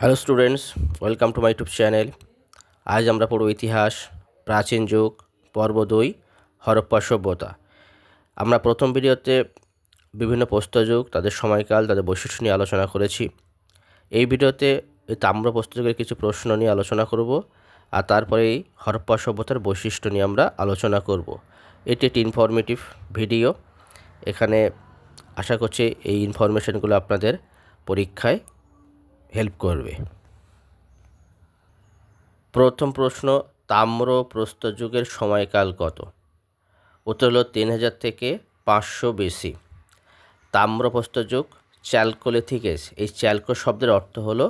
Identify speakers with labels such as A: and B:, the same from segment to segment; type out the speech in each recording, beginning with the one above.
A: Hello students welcome to my YouTube channel আজ আমরা পড়ব ইতিহাস, প্রাচীন যুগ, পর্ব দুই হরপ্পা সভ্যতা আমরা প্রথম ভিডিওতে বিভিন্ন প্রস্তরযুগ তাদের সময়কাল, তাদের বৈশিষ্ট্য নিয়ে আলোচনা করেছি। এই ভিডিওতে তাম্র প্রস্তরযুগের কিছু প্রশ্ন নিয়ে আলোচনা করব, আর তারপরেই হরপ্পা সভ্যতার বৈশিষ্ট্য নিয়ে আমরা আলোচনা করব। এটি একটি ইনফরমেটিভ ভিডিও এখানে আশা করছি এই ইনফরমেশনগুলো আপনাদের পরীক্ষায় হেল্প করবে। প্রথম প্রশ্ন, তাম্র প্রস্তর যুগের সময়কাল কত? উত্তর হলো তিন হাজার থেকে পাঁচশো বেশি। তাম্র প্রস্তর যুগ চ্যালকোলিথিকেস এই চ্যালকো শব্দের অর্থ হলো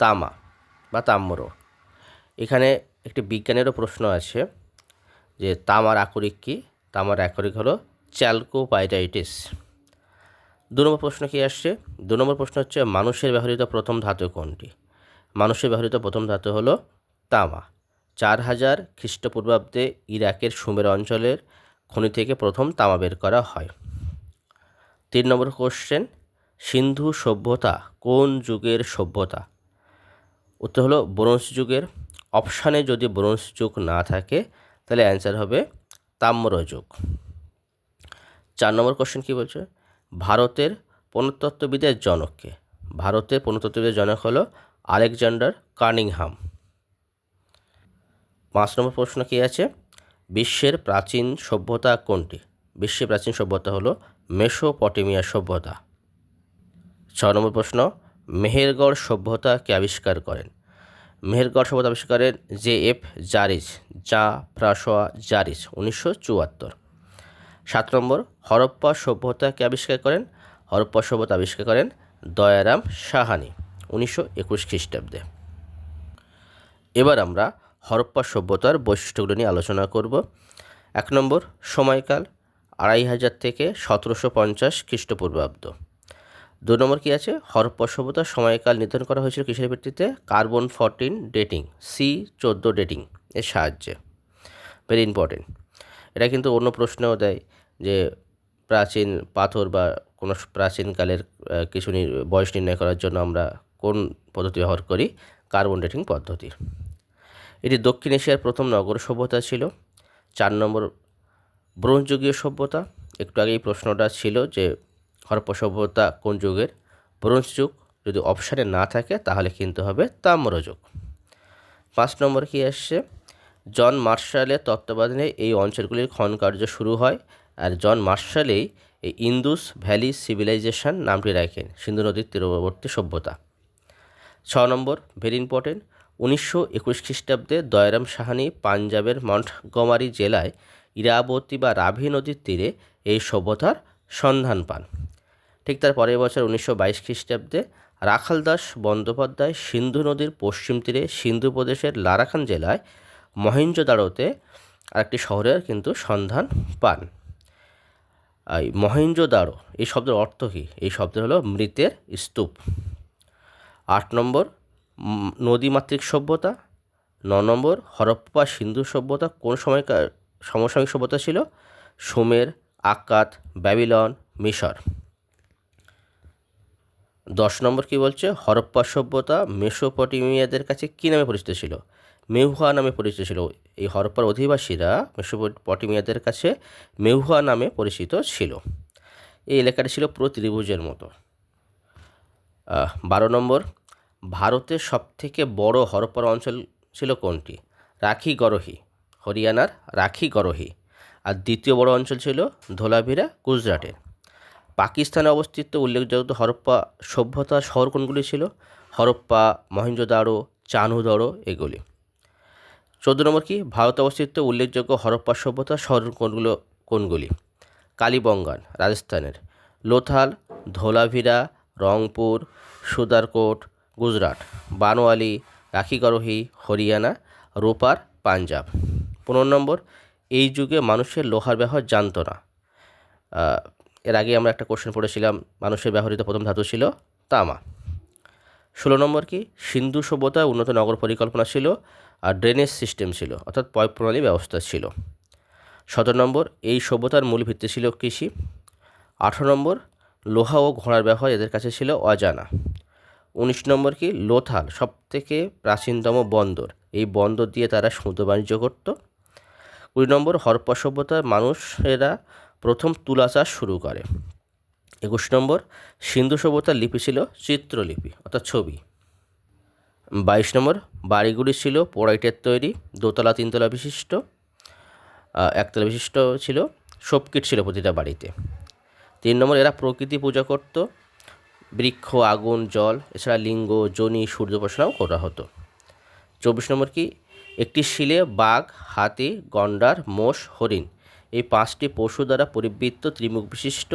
A: তামা বা তাম্র। এখানে একটি বিজ্ঞানেরও প্রশ্ন আছে যে তামার আকরিক কী? তামার আকরিক হলো চ্যালকোপাইটাইটিস দু নম্বর প্রশ্ন কী আসছে? দু নম্বর প্রশ্ন হচ্ছে, মানুষের ব্যবহৃত প্রথম ধাতু কোনটি? মানুষের ব্যবহৃত প্রথম ধাতু হলো তামা। চার হাজার খ্রিস্টপূর্বাব্দে ইরাকের সুমের অঞ্চলের খনি থেকে প্রথম তামা বের করা হয়। তিন নম্বর কোশ্চেন সিন্ধু সভ্যতা কোন যুগের সভ্যতা? উত্তর হলো, ব্রোঞ্জ যুগের। অপশানে যদি ব্রোঞ্জ যুগ না থাকে, তাহলে অ্যান্সার হবে তাম্র যুগ চার নম্বর কোশ্চেন কী বলছে? ভারতের পুনর্তত্ত্ববিদের জনককে। ভারতের পুনর্তত্ত্ববিদের জনক হলো আলেকজান্ডার কার্নিংহাম। পাঁচ নম্বর প্রশ্ন কী আছে? বিশ্বের প্রাচীন সভ্যতা কোনটি? বিশ্বের প্রাচীন সভ্যতা হলো মেসোপটেমিয়া সভ্যতা। ছ নম্বর প্রশ্ন, মেহেরগড় সভ্যতা কে আবিষ্কার করেন? মেহেরগড় সভ্যতা আবিষ্কার করেন জে এফ জারিস যা ফ্রাসোয়া জারিস উনিশশো চুয়াত্তর। সাত নম্বর, হরপ্পা সভ্যতাকে আবিষ্কার করেন। হরপ্পা সভ্যতা আবিষ্কার করেন দয়ারাম সাহানি, উনিশশো একুশ খ্রিস্টাব্দে। এবার আমরা হরপ্পা সভ্যতার বৈশিষ্ট্যগুলো নিয়ে আলোচনা করব। এক নম্বর, সময়কাল, আড়াই হাজার থেকে সতেরোশো পঞ্চাশ খ্রিস্টপূর্বাব্দ। দু নম্বর কী আছে? হরপ্পা সভ্যতার সময়কাল নির্ধারণ করা হয়েছিল কিসের ভিত্তিতে? কার্বন ফরটিন ডেটিং, সি চোদ্দ ডেটিং এর সাহায্যে। ভেরি ইম্পর্টেন্ট এটা কিন্তু অন্য প্রশ্নেও দেয় যে প্রাচীন পাথর বা কোনো প্রাচীনকালের কিছু বয়স নির্ণয় করার জন্য আমরা কোন পদ্ধতি ব্যবহার করি? কার্বন ডেটিং পদ্ধতি। এটি দক্ষিণ এশিয়ার প্রথম নগর সভ্যতা ছিল। চার নম্বর ব্রোঞ্জযুগীয় সভ্যতা। একটু আগেই প্রশ্নটা ছিল যে হরপ্পা সভ্যতা কোন যুগের? ব্রোঞ্জ যুগ। যদি অপশানে না থাকে তাহলে কিন্তু হবে তাম্র যুগ পাঁচ নম্বর কি আসছে? জন মার্শালের তত্ত্বাবধানে এই অঞ্চলগুলির খনন কার্য শুরু হয় আর জন মার্শালেই এই ইন্দুস ভ্যালি সিভিলাইজেশন নামটি রাখেন, সিন্ধু নদীর তীরবর্তী সভ্যতা। ছ নম্বর ভেরি ইম্পর্টেন্ট উনিশশো একুশ খ্রিস্টাব্দে দয়রাম সাহানি পাঞ্জাবের মন্টগমারি জেলায় ইরাবতী বা রাভি নদীর তীরে এই সভ্যতার সন্ধান পান। ঠিক তার পরের বছর উনিশশো বাইশ খ্রিস্টাব্দে রাখালদাস বন্দ্যোপাধ্যায় সিন্ধু নদীর পশ্চিম তীরে সিন্ধু প্রদেশের লারাখান জেলায় মহেঞ্জোদাড়োতে আরেকটি শহরের কিন্তু সন্ধান পান। এই মহেঞ্জোদাড়ো এই শব্দের অর্থ কী? এই শব্দ হলো মৃতের স্তূপ। আট নম্বর নদীমাতৃক সভ্যতা। ন নম্বর, হরপ্পা সিন্ধু সভ্যতা। কোন সময়কার সমসাময়িক সভ্যতা ছিল? সুমের, আকাত, ব্যাবিলন, মিশর। দশ নম্বর কি বলছে? হরপ্পা সভ্যতা মেসোপটেমিয়াদের কাছে কী নামে পরিচিত ছিল? মেহুয়া নামে পরিচিত ছিল। এই হরপ্পার অধিবাসীরা মেসোপটেমিয়াদের কাছে মেহুয়া নামে পরিচিত ছিল। এই এলাকাটি ছিল পুরো ত্রিভুজের মতো। বারো নম্বর। ভারতের সবথেকে বড় হরপ্পার অঞ্চল ছিল কোনটি? রাখি গরহি, হরিয়ানার রাখি গরহি। আর দ্বিতীয় বড় অঞ্চল ছিল ধোলাভিরা গুজরাটের। পাকিস্তানে অবস্থিত উল্লেখযোগ্য হরপ্পা সভ্যতার শহর কোনগুলি ছিল? হরপ্পা মহেঞ্জোদাড়ো চানুদড়ো এগুলি। চোদ্দ নম্বর কি? ভারতে অবস্থিত উল্লেখযোগ্য হরপ্পা সভ্যতার শহর কোনগুলো? কোনগুলি? কালীবঙ্গান, রাজস্থানের। লোথাল, ধোলাভিরা, রংপুর, সুদারকোট, গুজরাট। বানোয়ালি রাখিগরহি, হরিয়ানা, রোপার, পাঞ্জাব। পনেরো নম্বর, এই যুগে মানুষের লোহার ব্যবহার জানত না। এর আগে আমরা একটা কোশ্চেন পড়েছিলাম, মানুষের ব্যবহৃত প্রথম ধাতু ছিল তামা। ষোলো নম্বর কি? সিন্ধু সভ্যতায় উন্নত নগর পরিকল্পনা ছিল আর ড্রেনেজ সিস্টেম ছিল, অর্থাৎ পয় প্রণালী ব্যবস্থা ছিল। সতেরো নম্বর, এই সভ্যতার মূল ভিত্তি ছিল কৃষি। আঠারো নম্বর, লোহা ও ঘোড়ার ব্যবহার এদের কাছে ছিল অজানা। উনিশ নম্বর কি? লোথাল সব থেকে প্রাচীনতম বন্দর। এই বন্দর দিয়ে তারা সমুদ্র বাণিজ্য করত। কুড়ি নম্বর, হরপ্পা সভ্যতার মানুষেরা প্রথম তুলা চাষ শুরু করে। একুশ নম্বর, সিন্ধু সভ্যতার লিপি ছিল চিত্রলিপি, অর্থাৎ ছবি। বাইশ নম্বর, বাড়িগুলি ছিল পোড়াইটের তৈরি, দোতলা, তিনতলা বিশিষ্ট একতলা বিশিষ্ট ছিল, সবকিট ছিল প্রতিটা বাড়িতে। তিন নম্বর, এরা প্রকৃতি পূজা করত, বৃক্ষ, আগুন, জল, এছাড়া লিঙ্গ, জনি, সূর্য উপাসনাও করা হতো। চব্বিশ নম্বর কি? একটি শিলে বাঘ, হাতি, গন্ডার, মোষ, হরিণ এই পাঁচটি পশু দ্বারা পরিবৃত্ত ত্রিমুখ বিশিষ্ট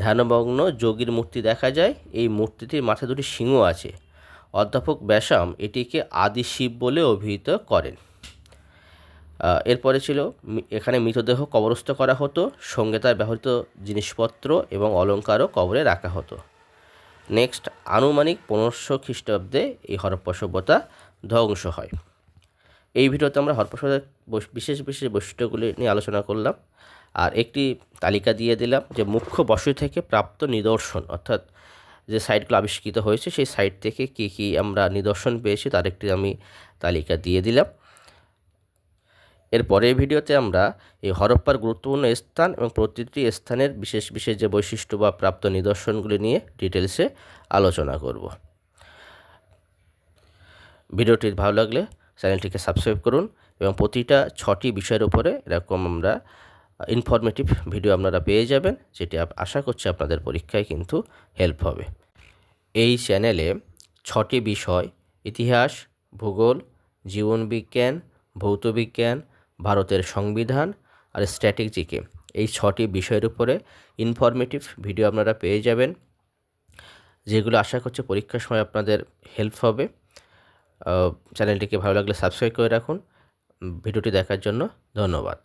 A: ধ্যানমগ্ন যোগীর মূর্তি দেখা যায়। এই মূর্তিটির মাথায় দুটি সিংহ আছে। অধ্যাপক ব্যাসাম এটিকে আদি শিব বলে অভিহিত করেন। এরপরে ছিল এখানে মৃতদেহ কবরস্থ করা হতো, সঙ্গে তার ব্যবহৃত জিনিসপত্র এবং অলঙ্কারও কবরে রাখা হতো। নেক্সট, আনুমানিক পনেরোশো খ্রিস্টাব্দে এই হরপ্পা সভ্যতা ধ্বংস হয়। এই ভিডিওতে আমরা হরপ্পা সভ্যতার বিশেষ বিশেষ বৈশিষ্ট্যগুলি নিয়ে আলোচনা করলাম। আর একটি তালিকা দিয়ে দিলাম যে মুখ্য বসতি থেকে প্রাপ্ত নিদর্শন, অর্থাৎ যে সাইটগুলো আবিষ্কৃত হয়েছে, সেই সাইট থেকে কী কী আমরা নিদর্শন পেয়েছি তার একটি আমি তালিকা দিয়ে দিলাম। এর পরের ভিডিওতে আমরা এই হরপ্পার গুরুত্বপূর্ণ স্থান এবং প্রতিটি স্থানের বিশেষ বিশেষ যে বৈশিষ্ট্য বা প্রাপ্ত নিদর্শনগুলি নিয়ে ডিটেলসে আলোচনা করব। ভিডিওটি ভালো লাগলে চ্যানেলটিকে সাবস্ক্রাইব করুন এবং প্রতিটা ছটি বিষয়ের উপরে এরকম আমরা ইনফরমেটিভ ভিডিও আপনারা পেয়ে যাবেন, যেটি আশা করছি আপনাদের পরীক্ষায় কিন্তু হেল্প হবে। এই চ্যানেলে ছটি বিষয়, ইতিহাস, ভূগোল জীবনবিজ্ঞান ভৌতবিজ্ঞান ভারতের সংবিধান আর স্ট্র্যাটেজিকে এই ছটি বিষয়ের উপরে ইনফরমেটিভ ভিডিও আপনারা পেয়ে যাবেন, যেগুলো আশা করছি পরীক্ষার সময় আপনাদের হেল্প হবে। চ্যানেলটিকে ভালো লাগলে সাবস্ক্রাইব করে রাখুন। ভিডিওটি দেখার জন্য ধন্যবাদ।